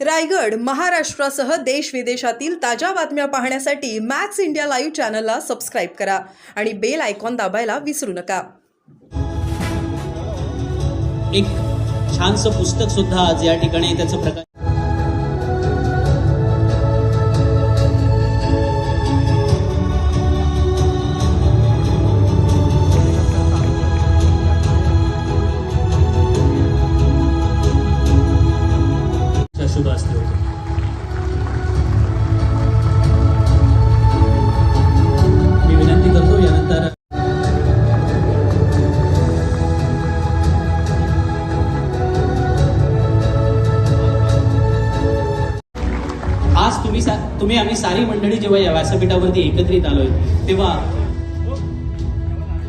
रायगड महाराष्ट्रासह देश विदेशातील ताज्या बातम्या पाहण्यासाठी मॅक्स इंडिया लाईव्ह चॅनलला सबस्क्राईब करा आणि बेल आयकॉन दाबायला विसरू नका. एक छानसं पुस्तक सुद्धा आज या ठिकाणी त्याचं प्रकाश सारी मंडळी जेव्हा या व्यासपीठावरती एकत्रित आलोय तेव्हा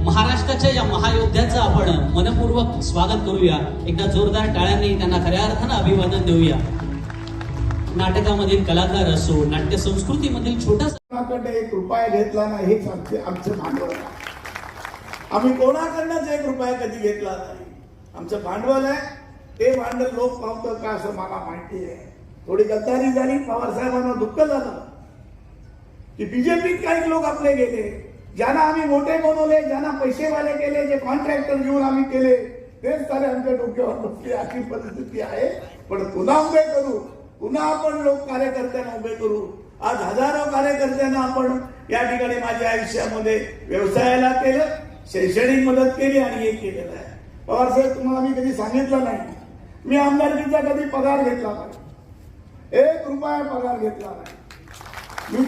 महाराष्ट्राच्या या महायोद्ध्याचं आपण मनपूर्वक स्वागत करूया. एकदा जोरदार टाळ्यांनी त्यांना खऱ्या अर्थानं अभिवादन देऊया. नाटकामधील कलाकार असो नाट्य संस्कृतीमधील छोटा एक रुपया घेतला नाही हेच आमचं भांडवल. आहे आम्ही कोणाकडनंच एक रुपया कधी घेतला नाही? आमचं भांडवल आहे. ते भांडवल लोक पावतं का असं मला माहिती आहे. थोडी गद्दारी झाली पवार साहेबांना दुःख झालं. की बीजेपीत काही लोक आपले गेले. ज्यांना आम्ही मोठे बनवले ज्यांना पैसेवाले केले जे कॉन्ट्रॅक्टर घेऊन आम्ही केले तेच सारे आमच्या डोक्यावर बसले. अशी परिस्थिती आहे. पण पुन्हा उभे करू. पुन्हा आपण लोक कार्यकर्त्यांना उभे करू. आज हजारो कार्यकर्त्यांना आपण या ठिकाणी माझ्या आयुष्यामध्ये व्यवसायाला केलं शैक्षणिक मदत केली आणि हे केलेलं आहे. पवार साहेब तुम्हाला मी कधी सांगितलं नाही. मी आमदारकीचा कधी पगार घेतला नाही. एक रुपया पगार घेतला नाही. मी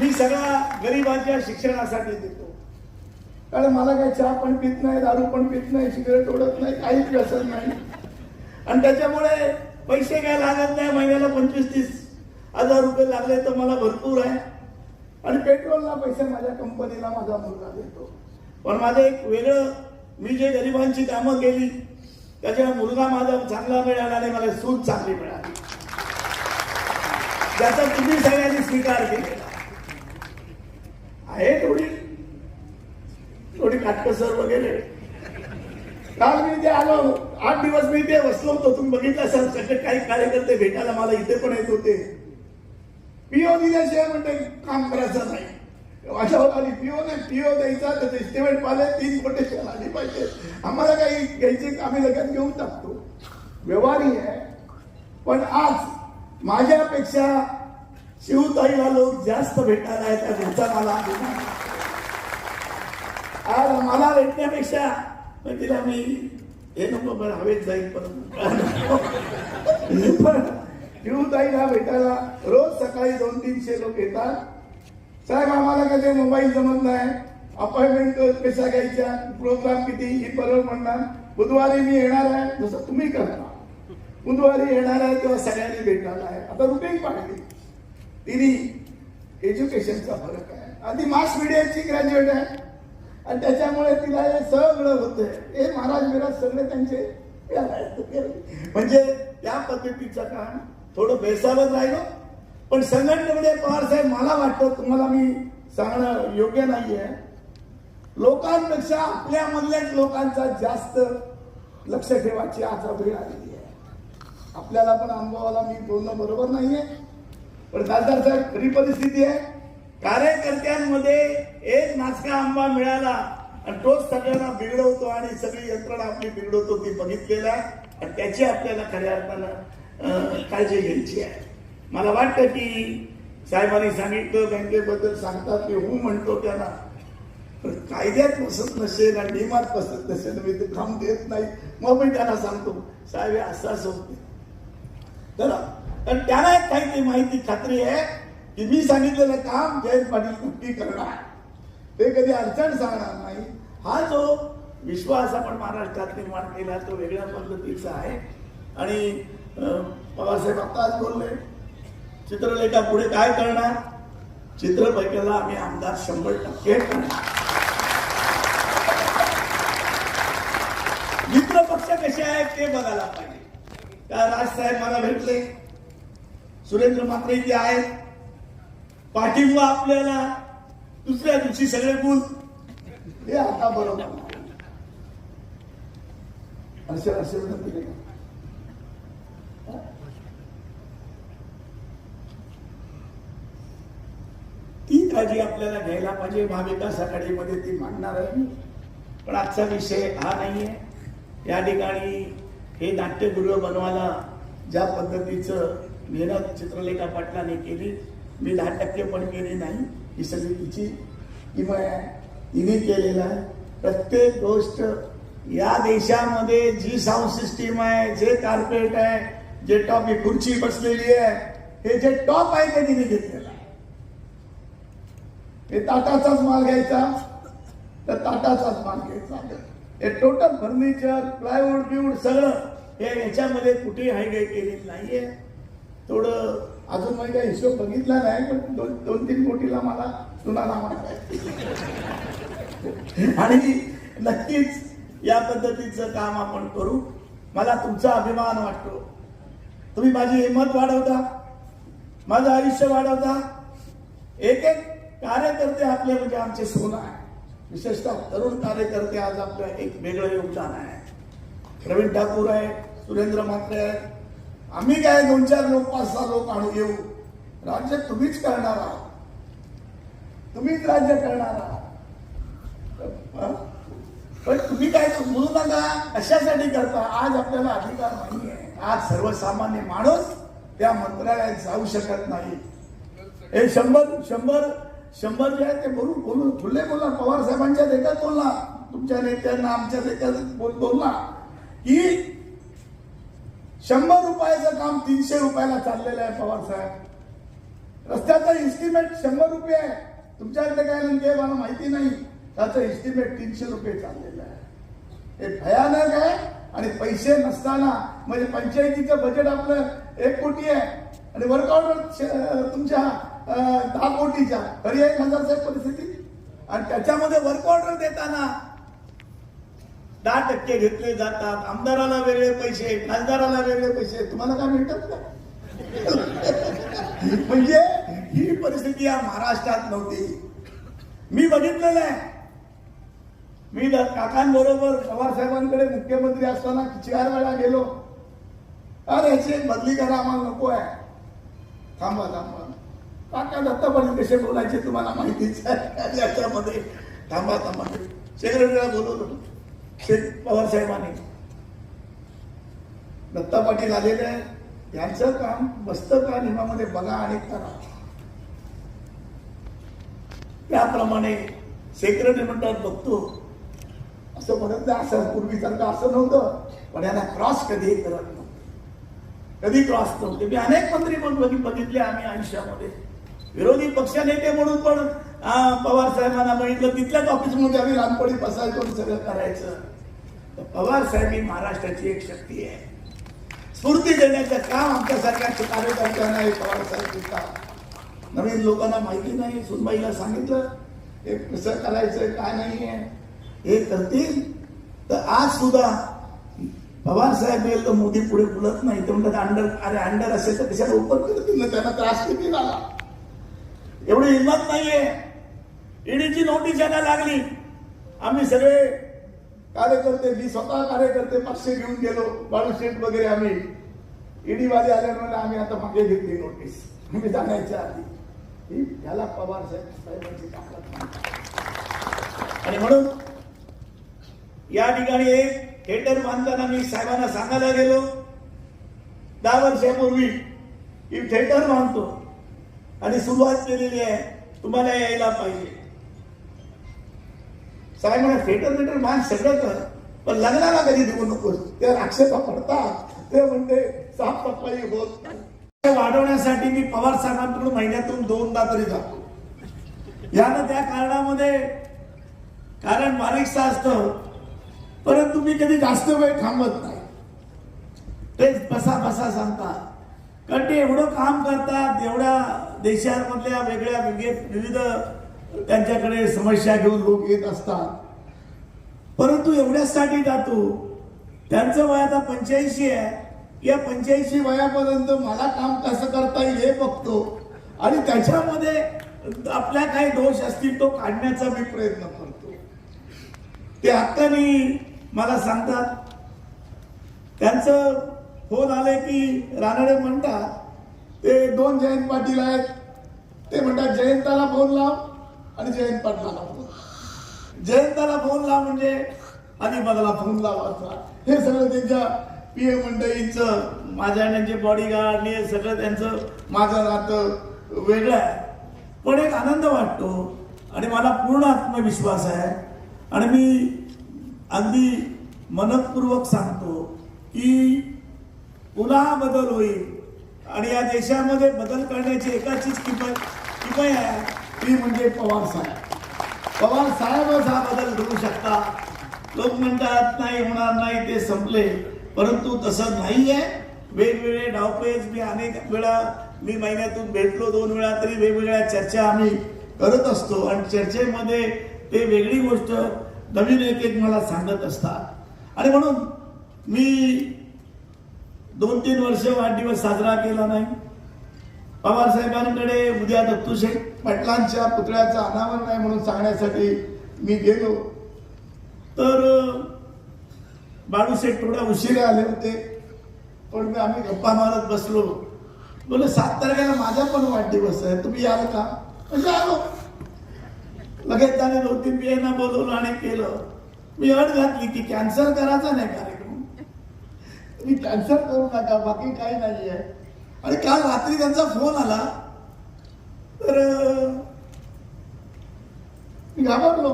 मी सगळा गरिबांच्या शिक्षणासाठी देतो. कारण मला काही चहा पण पित नाही दारू पण पित नाही सिगरेट ओढत नाही काहीच व्यसन नाही. आणि त्याच्यामुळे पैसे काय लागत नाही महिन्याला पंचवीस तीस हजार रुपये लागले तर मला भरपूर आहे. आणि पेट्रोलला पैसे माझ्या कंपनीला माझा मुलगा देतो. पण माझं एक वेगळं मी जे गरिबांची कामं केली त्याच्या मुलगा माझा चांगला मिळाला आणि मला सूट चांगली मिळाली. ज्याचा तुम्ही सगळ्यांनी स्वीकार केलेला आहे थोडी थोडी काटकसर वगैरे? काल मी ते आलो आठ दिवस मी ते बसलो होतो. तुम्ही बघितलं असाल सगळे काही कार्यकर्ते भेटायला मला इथे पण येत होते. पीओ दिल्याशिवाय म्हणते काम करायचं नाही. अशावर आली पीओ नाही पीओ द्यायचा त्याचं इस्टिमेट पाहिले तीन कोटेशन आली पाहिजे. आम्हाला काही घ्यायचे आम्ही लगेच घेऊन टाकतो. व्यवहारी आहे. पण आज माझ्यापेक्षा शिवताईला लोक जास्त भेटायला येतात ह्याचा मला आज मला भेटण्यापेक्षा तिला मी हे नको पण हवेत जाईल परत पण शिवताईला भेटायला रोज सकाळी दोन तीनशे लोक येतात. साहेब आम्हाला कधी मोबाईल जमत नाही. अपॉइंटमेंट कशा घ्यायच्या प्रोग्राम किती ही परवड म्हणणार बुधवारी मी येणार आहे जसं तुम्ही करता बुधवारी येणार आहे तेव्हा सगळ्यांनी भेटायला आहे. आता रुपये पाहिली तिने एज्युकेशनचा फरक आहे. आधी मास मीडियाची ग्रॅज्युएट आहे. आणि त्याच्यामुळे तिला हे सगळं होतंय. हे महाराज मिराज सगळे त्यांचे म्हणजे त्या पद्धतीचं काम थोडं बेसावत राहिलो. पण संघटनेमध्ये पवार साहेब मला वाटतं तुम्हाला मी सांगणं योग्य नाहीये. लोकांपेक्षा आपल्यामधल्याच लोकांचा जास्त लक्ष ठेवायची आज आलेली आहे. आपल्याला पण अनुभवाला मी बोलणं बरोबर नाहीये. पण खासदार साहेब खरी परिस्थिती आहे. कार्यकर्त्यांमध्ये एक नाचका आंबा मिळाला आणि तोच सगळ्यांना बिघडवतो आणि सगळी यंत्रणा आपली बिघडवतो ती बघितलेलं आहे. आणि त्याची आपल्याला खऱ्या अर्थानं काळजी घ्यायची आहे. मला वाटतं की साहेबांनी सांगितलं बँकेबद्दल सांगतात की हू म्हणतो त्यांना. पण कायद्यात बसत नसेल आणि नियमात बसत नसेल मी ते काम देत नाही. मग मी त्यांना सांगतो साहेब असं असं होते. तर पण त्याला एक काही माहिती खात्री आहे की मी सांगितलेलं काम जयंत पाटील नक्की करणार? ते कधी अडचण सांगणार नाही. हा जो विश्वास आपण महाराष्ट्रात निर्माण केला तो वेगळ्या पद्धतीचा आहे. आणि बाबासाहेब पवारसाहेब आत्ताच बोलले चित्रलेखा पुढे काय करणार? चित्रलेखाला आम्ही आमदार शंभर टक्के करणार. मित्र पक्ष कसे आहेत ते बघायला पाहिजे. राज साहेब मला भेटले? सुरेंद्र मात्रे जे आहेत. पाठिंबा आपल्याला. दुसऱ्या दिवशी सगळे बोल. हे आता बरोबर. असे असे ती काळजी आपल्याला घ्यायला पाहिजे. महाविकास आघाडीमध्ये ती मांडणार आहे. पण आजचा विषय हा नाहीये. या ठिकाणी हे नाट्यगृह बनवायला ज्या पद्धतीचं मेहनत चित्रलेखा पाटलाने केली मी दहा टक्के पण केली नाही. ही सगळी तिची किंवा तिने केलेलं आहे. प्रत्येक गोष्ट या देशामध्ये जी साऊंड सिस्टीम आहे जे कार्पेट आहे जे टॉप ही खुर्ची बसलेली आहे हे जे टॉप आहे ते तिने घेतलेलं आहे. हे ताटाचाच माल घ्यायचा तर ताटाचाच माल घ्यायचा. हे टोटल फर्निचर प्लायवूड बिवूड सगळं हे याच्यामध्ये कुठे हायगाय केलेली नाहीये. थोडं अजून मी काही हिशोब बघितला नाही पण दोन दोन तीन कोटीला मला सुनाना म्हणाला आणि नक्कीच या पद्धतीचं काम आपण करू. मला तुमचा अभिमान वाटतो. तुम्ही माझी हिंमत वाढवता. माझं आयुष्य वाढवता. एक एक कार्यकर्ते आपले म्हणजे आमचे सोनं आहे. विशेषतः तरुण कार्यकर्ते आज आपलं एक वेगळं योगदान आहे. प्रवीण ठाकूर आहे सुरेंद्र म्हात्रे आहेत. आम्ही काय दोन चार लोक पाच सहा लोक आणू येऊ? राज्य तुम्हीच करणार आहात. तुम्हीच राज्य करणार आहात. पण तुम्ही काय बोलू नका. कशासाठी करता? आज आपल्याला अधिकार नाहीये. आज सर्वसामान्य माणूस त्या मंत्रालयात जाऊ शकत नाही. हे शंभर शंभर शंभर जे आहे ते बोलून बोलून खुले बोलला पवार साहेबांच्या देखत बोलला. तुमच्या नेत्यांना आमच्या देखत बोल बोलला. की शंभर रुपयाचं काम तीनशे रुपयाला चाललेलं आहे पवार साहेब. रस्त्याचं इस्टिमेट शंभर रुपये आहे. तुमच्याकडे काय नेमके मला माहिती नाही. त्याचं इस्टिमेट तीनशे रुपये चाललेलं आहे. हे भयानक आहे आणि पैसे नसताना म्हणजे पंचायतीचं बजेट आपलं एक कोटी आहे. आणि वर्कआउट तुमच्या अं, दहा कोटीच्या तरी एक हजारच्या परिस्थिती. आणि त्याच्यामध्ये वर्क ऑर्डर देताना दहा टक्के घेतले जातात. आमदाराला वेगळे पैसे खासदाराला वेगळे पैसे. तुम्हाला काय मिळतात का म्हणजे ही परिस्थिती या महाराष्ट्रात नव्हती. मी बघितलेलं आहे. मी काकांबरोबर पवार साहेबांकडे मुख्यमंत्री असताना चार वेळा गेलो. अरे याची बदली करा आम्हाला नको आहे. थांबा थांबा. काका दत्तापणे कसे बोलायचे तुम्हाला माहितीच आहे. याच्यामध्ये थांबा थांबा. सेक्रेटरीला बोलवलं शेख पवार साहेबांनी. दत्ता पाटील आलेले आहे यांचं काम बसतं का निमामध्ये बघा आणि करा. त्याप्रमाणे सेक्रेटरी म्हणतात बघतो. असं म्हणत नाही असं पूर्वीसारखं असं नव्हतं. पण यांना क्रॉस कधीही करत नव्हतं. कधी क्रॉस नव्हते. मी अनेक मंत्री पण बघितले आम्ही आयुष्यामध्ये. विरोधी पक्षनेते म्हणून पण पवार साहेबांना बघितलं तिथल्याच ऑफिसमध्ये आम्ही लहानपणी बसायचो सगळं करायचं. तर पवार साहेब ही महाराष्ट्राची एक शक्ती आहे. स्फूर्ती देण्याचं काम आमच्यासारख्या कार्यकर्त्यांना हे पवार साहेब देतात नवीन लोकांना माहिती नाही सुनबाईला सांगितलं हे कसं करायचं काय नाही आहे. हे करतील. तर आज सुद्धा पवार साहेब येईल तर मोदी पुढे बोलत नाही. ते म्हणतात अंडर अरे अंडर असेल तर कशाला ओपन करतील? ना त्यांना त्रास किती झाला? एवढी हिंमत नाहीये. ईडीची नोटीस यायला लागली आम्ही सगळे कार्यकर्ते मी स्वतः कार्यकर्ते पक्ष घेऊन गेलो बाळूशेठ वगैरे आम्ही. ईडी वाले आल्यामुळे आम्ही आता मागे घेतली नोटीस. आम्ही जाण्याच्या आधी. ही याला पवार साहेब साहेबांची ताकद आणि म्हणून या ठिकाणी एक थिएटर बांधताना मी साहेबांना सांगायला गेलो. दहा वर्षापूर्वी की थिएटर बांधतो. आणि सुरुवात केलेली आहे. तुम्हाला यायला पाहिजे. साहेब म्हणा फेटर फेटर मान सगळं पण लग्नाला कधी देऊ नकोस. ते राक्षसा पडतात. ते म्हणते साफसफाई होत वाढवण्यासाठी मी पवार साहेबांकडून महिन्यातून दोनदा तरी जातो. यानं त्या कारणामध्ये कारण बारीकसं असतं परंतु मी कधी जास्त वेळ थांबत नाही. तेच बसा बसा सांगतात. कारण ते एवढं काम करतात एवढ्या देशामधल्या वेगळ्या वेगळे विविध त्यांच्याकडे समस्या घेऊन लोक येत असतात. परंतु एवढ्यासाठी जातो त्यांचं वय आता पंच्याऐंशी आहे. या पंच्याऐंशी वयापर्यंत मला काम कसं करता येईल हे बघतो. आणि त्याच्यामध्ये आपल्या काही दोष असतील तो काढण्याचा मी प्रयत्न करतो. ते हक्कानी मला सांगतात त्यांचं हो फोन आले की रानडे म्हणतात ते दोन जयंत पाटील आहेत. ते म्हणतात जयंताला फोन लाव आणि जयंत पाटलाला फोन जयंताला फोन लाव म्हणजे आधी बदला फोन लावायचा हे सगळं त्यांच्या पीए मंडळींचं माझ्या त्यांचे बॉडीगार्ड हे सगळं त्यांचं माझं नातं वेगळं आहे. पण एक आनंद वाटतो आणि मला पूर्ण आत्मविश्वास आहे. आणि मी अगदी मनपूर्वक सांगतो की पुन्हा बदल होईल. आणि या देशामध्ये बदल करण्याची एकाचीच किंमत किमय आहे ती म्हणजे पवार साहेब. पवार साहेबच हा बदल करू शकता. लोक म्हणतात नाही होणार नाही ते संपले. परंतु तसं नाहीये. वेगवेगळे डावपेच मी अनेक वेळा मी महिन्यातून भेटलो दोन वेळा तरी वेगवेगळ्या चर्चा आम्ही करत असतो. आणि चर्चेमध्ये ते वेगळी गोष्ट नवीन एक एक मला सांगत असतात. आणि म्हणून मी दोन तीन वर्ष वाढदिवस साजरा केला नाही. पवार साहेबांकडे उद्या दत्तूशेठ पाटलांच्या पुतळ्याचं अनावरण आहे म्हणून सांगण्यासाठी मी गेलो. तर बाळूशेठ थोडा उशिरा आले होते. पण मी आम्ही गप्पा मारत बसलो. बोले सात तारखेला माझा पण वाढदिवस आहे. तुम्ही याल का? म्हणजे आलो. लगेच त्याने दोन तीन बियांना बोलवलं आणि केलं. मी अट घातली की कॅन्सल करायचा नाही कार्यक्रम तुम्ही कॅन्सल करू नका बाकी काही नाही आहे आणि काल रात्री त्यांचा फोन आला. तर मी घाबरलो.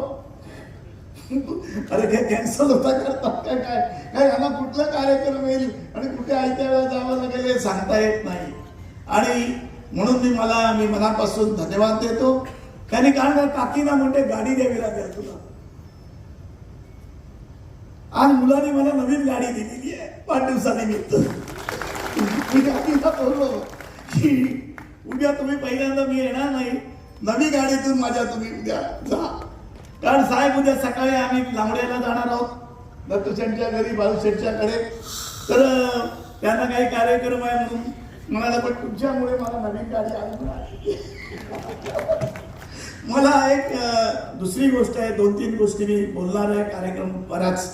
अरे काय कॅन्सल होता करता काय काय? काय यांना कुठला कार्यक्रम येईल? आणि कुठे आयत्या वेळा जावं लागेल हे सांगता येत नाही. आणि म्हणून मी मला मी मनापासून धन्यवाद देतो. त्यांनी कारण का काकीना म्हणते गाडी द्यावी लागेल तुला आज मुलाने मला नवीन गाडी दिलेली आहे. वाढदिवसानिमित्त मी गाडीला बोललो. की उद्या तुम्ही पहिल्यांदा मी येणार नाही. नवी गाडीतून माझ्या तुम्ही उद्या जा. कारण साहेब उद्या सकाळी आम्ही लांबड्याला जाणार आहोत. दत्तूशेठच्या घरी बाळूशेठच्याकडे तर त्यांना काही कार्यक्रम आहे म्हणून म्हणाला पण तुमच्यामुळे मला नवीन गाडी आली मला एक दुसरी गोष्ट आहे. दोन तीन गोष्टी मी बोलणार आहे. कार्यक्रम बराच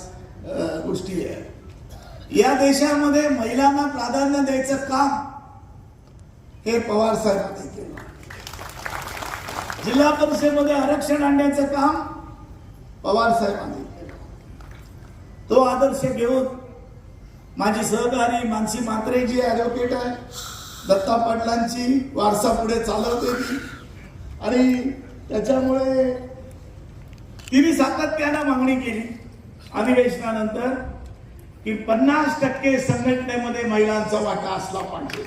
गोष्टी आहे. या देशामध्ये महिलांना प्राधान्य द्यायचं काम हे पवार साहेबांनी केलं. जिल्हा परिषदेमध्ये आरक्षण आणण्याचं काम पवार साहेबांनी केलं. तो आदर्श घेऊन माझी सहकारी मानसी मात्रे जी ॲडव्होकेट आहे. दत्ता पाटलांची वारसा पुढे चालवते ती. आणि त्याच्यामुळे तिने सातत्यानं मागणी केली. अधिवेशनानंतर की पन्नास टक्के संघटनेमध्ये महिलांचा वाटा असला पाहिजे.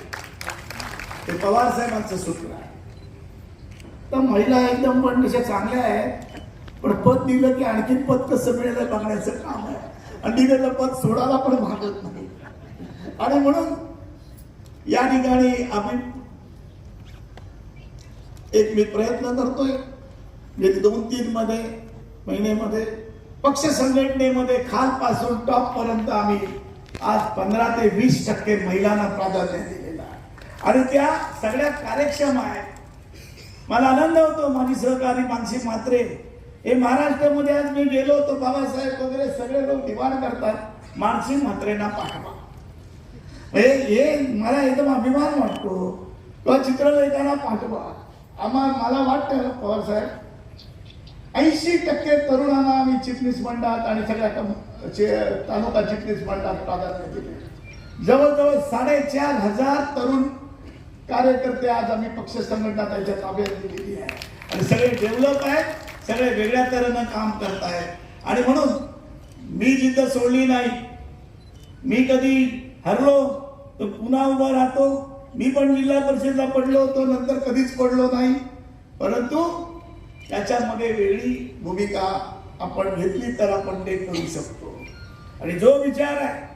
ते पवार साहेबांचं सूत्र आहे. तर महिला एकदम पण तशा चांगल्या आहेत पण पद दिलं की आणखीन पद कसं मिळेल बघण्याचं काम आहे. आणि दिलेलं पद सोडायला पण भागत नाही. आणि म्हणून या ठिकाणी आम्ही एक मी प्रयत्न करतोय. म्हणजे दोन तीन मध्ये महिन्यामध्ये पक्ष संघटनेमध्ये खालपासून टॉप पर्यंत आम्ही आज पंधरा ते वीस टक्के महिलांना प्राधान्य दिलेलं आहे. आणि त्या सगळ्या कार्यक्षम आहेत मला आनंद होतो माझी सहकारी मानसी मात्रे हे महाराष्ट्रामध्ये आज मी गेलो होतो बाबासाहेब वगैरे सगळे लोक निवाड करतात मानसी मात्रेंना पाठवा. हे हे मला एकदम अभिमान वाटतो. किंवा चित्रलेखांना पाठवा. आम्हाला मला वाटतं पवार साहेब ऐंशी टक्के तरुणांना आम्ही चिटणीस मंडळात आणि सगळ्या चे- तालुका चिटणीस मंडळात प्राधान्य दिले. जवळजवळ साडेचार हजार तरुण कार्यकर्ते आज आम्ही पक्ष संघटना त्यांच्या ताब्यात दिलेली आहे. आणि सगळे डेव्हलप आहेत सगळे वेगळ्या तऱ्हेनं काम करत आहेत. आणि म्हणून मी जिद्द सोडली नाही मी कधी हरलो तर पुन्हा उभा राहतो. मी पण जिल्हा परिषदला पडलो होतो नंतर कधीच पडलो नाही. परंतु त्याच्यामध्ये वेगळी भूमिका आपण घेतली तर आपण ते करू शकतो. आणि जो विचार आहे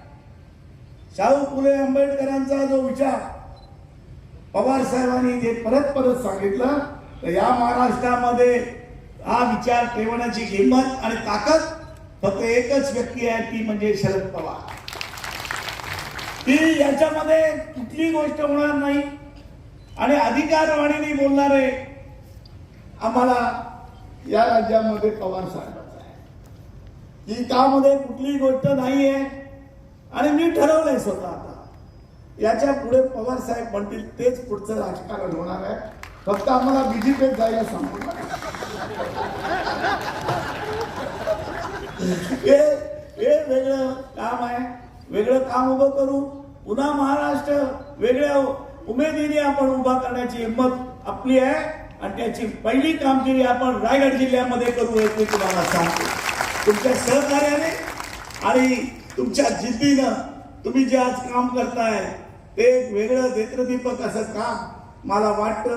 शाहू फुले आंबेडकरांचा जो विचार पवार साहेबांनी जे परत परत सांगितलं तर या महाराष्ट्रामध्ये हा विचार ठेवण्याची हिंमत आणि ताकद फक्त एकच व्यक्ती आहे ती म्हणजे शरद पवार. ती याच्यामध्ये कुठली गोष्ट होणार नाही. आणि अधिकारवाणीने बोलणारे आम्हाला या राज्यामध्ये पवार साहेबांचा आहे. की त्यामध्ये कुठली गोष्ट नाही आहे आणि मी ठरवलंय स्वतः आता. याच्यापुढे पवार साहेब म्हणतील तेच पुढचं राजकारण होणार आहे. फक्त आम्हाला बीजेपीत जायला सांगू हे हे वेगळं काम आहे. वेगळं काम उभं करू. पुन्हा महाराष्ट्र वेगळ्या उमेदीने आपण उभा करण्याची हिंमत आपली आहे. आणि त्याची पहिली कामगिरी आपण रायगड जिल्ह्यामध्ये करू हे मी तुम्हाला सांगतो. तुमच्या सहकार्याने आणि तुमच्या जिद्दीनं तुम्ही जे आज काम करताय ते एक वेगळं नेत्रदीपक असं काम मला वाटतं.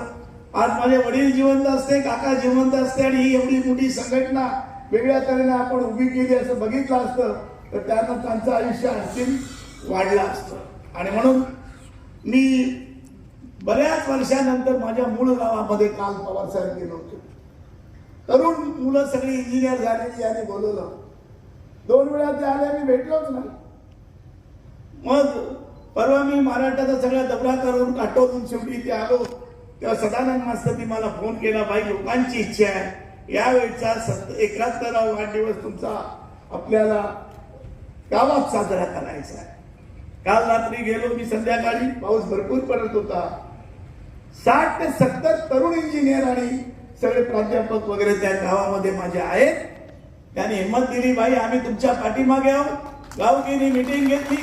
आज माझे वडील जिवंत असते काका जिवंत असते आणि ही एवढी मोठी संघटना वेगळ्या तऱ्हेने आपण उभी केली असं बघितलं असतं तर त्यांना त्यांचं आयुष्य आणखी वाढलं असतं. आणि म्हणून मी बऱ्याच वर्षानंतर माझ्या मूळ गावामध्ये काल पवारसाहेब गेलो होतो. तरुण मुलं सगळी इंजिनियर झालेली याने बोलवलं. दोन वेळा ते आले मी भेटलोच नाही. मग परवा मी महाराष्ट्राचा सगळ्या दबरा करून काटोरून शेवटी ते आलो. तेव्हा सदानंद मास्तरनी मला फोन केला बाई लोकांची इच्छा आहे. यावेळचा सत एकाहत्तरावा वाढदिवस तुमचा आपल्याला गावात साजरा करायचा आहे. काल रात्री गेलो मी संध्याकाळी पाऊस भरपूर पडत होता. साठ ते सत्तर तरुण इंजिनियर आणि सगळे प्राध्यापक वगैरे त्या गावामध्ये माझे आहेत. त्यांनी हिंमत दिली बाई आम्ही तुमच्या पाठीमागे आहोत. गावगिरी मिटिंग घेतली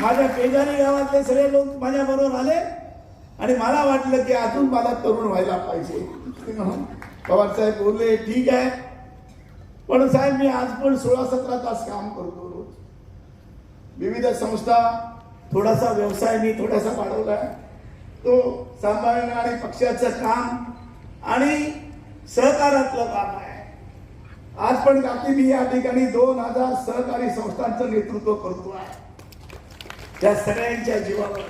माझ्या पेजारी गावातले सगळे लोक माझ्या बरोबर आले आणि मला वाटलं की अजून मला तरुण व्हायला पाहिजे. म्हणून पवार साहेब बोलले ठीक आहे. पण साहेब मी आज पण सोळा सतरा तास काम करतो रोज. विविध संस्था थोडासा व्यवसाय मी थोडासा वाढवलाय तो सांभाळणं आणि पक्षाचं काम आणि सहकारातलं काम आहे. आज पण काकी मी या ठिकाणी दोन हजार सहकारी संस्थांचं नेतृत्व करतो आहे. त्या सगळ्यांच्या जीवावर.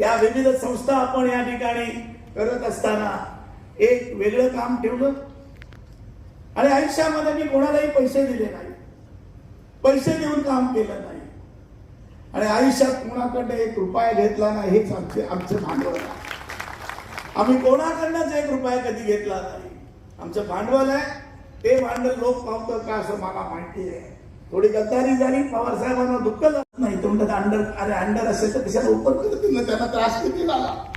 या विविध संस्था आपण या ठिकाणी करत असताना एक वेगळं काम ठेवलं. आणि आयुष्यामध्ये मी कोणालाही पैसे दिले नाही. पैसे देऊन काम केलं नाही. आणि आयुष्यात कोणाकडे एक रुपया घेतला नाही हेच आमचे आमचं भांडवल आहे. आम्ही कोणाकडनंच एक रुपया कधी घेतला नाही. आमचं भांडवल आहे. ते भांडवल लोक पावतं का असं मला माहिती आहे. थोडी गद्दारी झाली पवार साहेबांना दुःख जात नाही तो म्हणतात अंडर अरे अंडर असेल तर कशाला ओपन करतील ना? त्यांना त्रास किती झाला?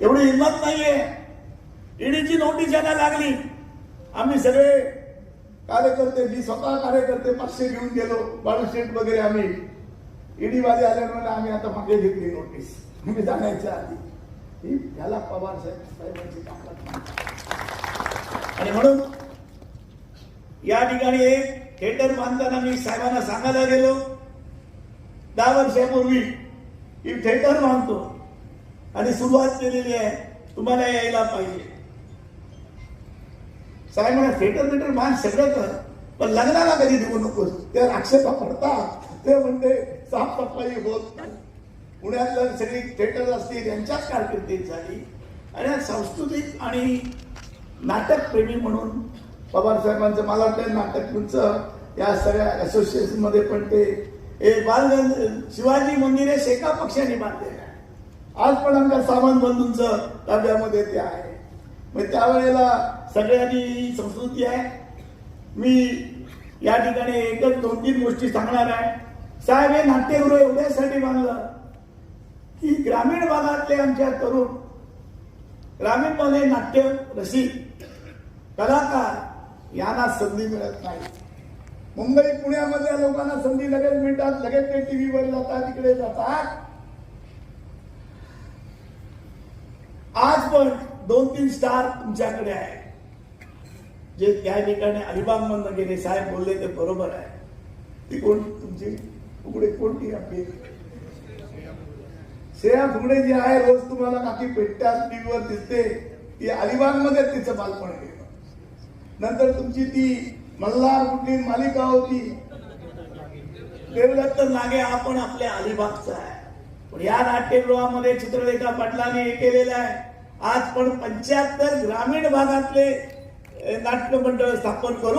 एवढी हिंमत नाहीये. ईडीची नोटीस यायला लागली. आम्ही सगळे कार्यकर्ते मी स्वतः कार्यकर्ते पाचशे घेऊन गेलो. बाळू शेठ वगैरे आम्ही. ईडी वाले आल्यामुळे आम्ही आता मागे घेतली नोटीस मी म्हणजे जाण्याच्या आधी. ही याला पवार साहेब साहेबांची ताकद आणि म्हणून या ठिकाणी एक थिएटर बांधताना मी साहेबांना सांगायला गेलो. दहा वर्षापूर्वी ही थिएटर बांधतो. आणि सुरुवात केलेली आहे. तुम्हाला यायला पाहिजे. साहेब थिएटर थिएटर बांध सगळं पण लग्नाला कधी देऊ नकोस त्यावर आक्षेपा पडतात. ते म्हणते साफसफाई होत नाही. पुण्यातलं सगळी थिएटर असतील यांच्याच कारकिर्दीत झाली. आणि सांस्कृतिक आणि नाटकप्रेमी म्हणून पवार साहेबांचं मला वाटतं नाटक या सगळ्या असोसिएशनमध्ये पण ते हे बालगंज शिवाजी मंदिर हे शेका पक्षाने बांधलेलं आहे आज पण आमच्या सामान बंधूंचं ताब्यामध्ये ते आहे. मग त्यावेळेला सगळ्यांनी संस्कृती आहे. मी या ठिकाणी एकच दोन तीन गोष्टी सांगणार आहे. साहेब हे नाट्यगृह एवढ्यासाठी बांधलं. की ग्रामीण भागातले आमच्या तरुण ग्रामीणमध्ये नाट्य रसिक कलाकार यांना संधी मिळत नाही. मुंबई पुण्यामधल्या लोकांना संधी लगेच मिळतात लगेच ते टीव्हीवर जातात तिकडे जातात. आज पण दोन तीन स्टार तुमच्याकडे आहे जे त्या ठिकाणी अलिबाग मधनं गेले साहेब बोलले ते बरोबर आहे. ती कोण तुमची फुगडे कोणती आपली? श्रेया फुगडे जी आहे रोज तुम्हाला काकी पेटत्यात टीव्हीवर दिसते. ती अलिबागमध्ये तिचं बालपण गेलं नंतर तुमची ती मल्हार कुठली मालिका होती. देवदत्त नागे हा पण आपल्या अलिबागचा आहे. पण या नाट्यगृहामध्ये चित्रलेखा पाटलाने हे केलेलं आहे. आज पण पंच्याहत्तर ग्रामीण भागातले नाट्य मंडळ स्थापन करून